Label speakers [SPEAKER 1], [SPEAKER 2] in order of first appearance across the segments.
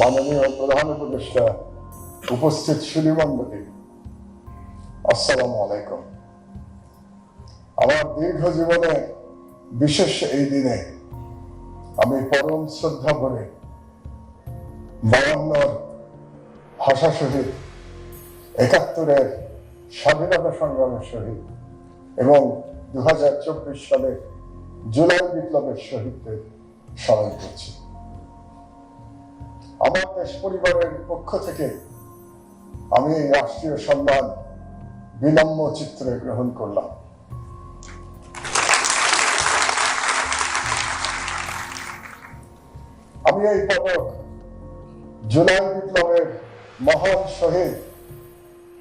[SPEAKER 1] মাননীয় প্রধান উপদেষ্টা উপস্থিত সুলিমণ্ডলী আসসালামু আলাইকুম। আমার দীর্ঘ জীবনে, বিশেষ এই দিনে, আমি পরম শ্রদ্ধা করে বায়ান্নর ভাষা শহীদ একাত্তরের স্বাধীনতা সংগ্রামের শহীদ এবং দু হাজার চব্বিশ সালের জুলাই বিপ্লবের শহীদদের স্মরণ করছি। আমার দেশ পরিবারের পক্ষ থেকে আমি এই রাষ্ট্রীয় সম্মান বিনম্র চিত্রে গ্রহণ করলাম। আমি এই পদক জুলাই বিপ্লবের মহান শহীদ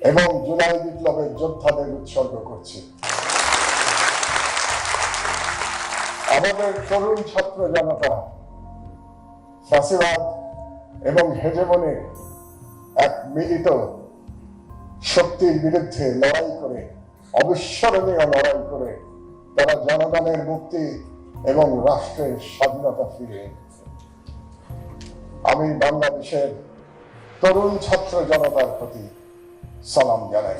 [SPEAKER 1] এবং জুলাই বিপ্লবের যোদ্ধাদের উৎসর্গ করছি। আমাদের তরুণ ছাত্র জনতা ফাঁসিবাদ এবং হেজেমনের এক মিলিত শক্তির বিরুদ্ধে লড়াই করে, অবিস্মরণীয় লড়াই করে তারা জনগণের মুক্তি এবং রাষ্ট্রের স্বাধীনতা ফিরে আমি বাংলাদেশের তরুণ ছাত্র জনতার প্রতি সালাম জানাই।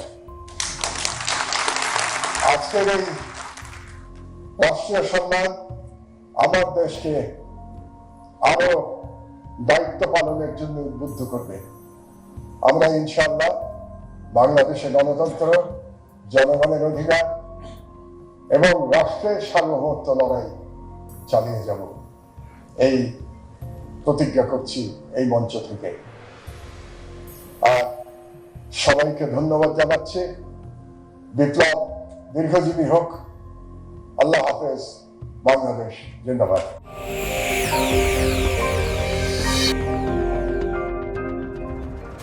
[SPEAKER 1] আজকের এই রাষ্ট্রীয় সম্মান আমার দেশকে আরও দায়িত্ব পালনের জন্য উদ্বুদ্ধ করবে। আমরা ইনশাল্লাহ বাংলাদেশে গণতন্ত্র, জনগণের অধিকার এবং রাষ্ট্রের সার্বভৌমত্ব লড়াই চালিয়ে যাব। এই প্রতিজ্ঞা করছি এই মঞ্চ থেকে। আর সবাইকে ধন্যবাদ জানাচ্ছি। বিপ্লব দীর্ঘজীবী হোক। আল্লাহ হাফেজ, বাংলাদেশ জিন্দাবাদ।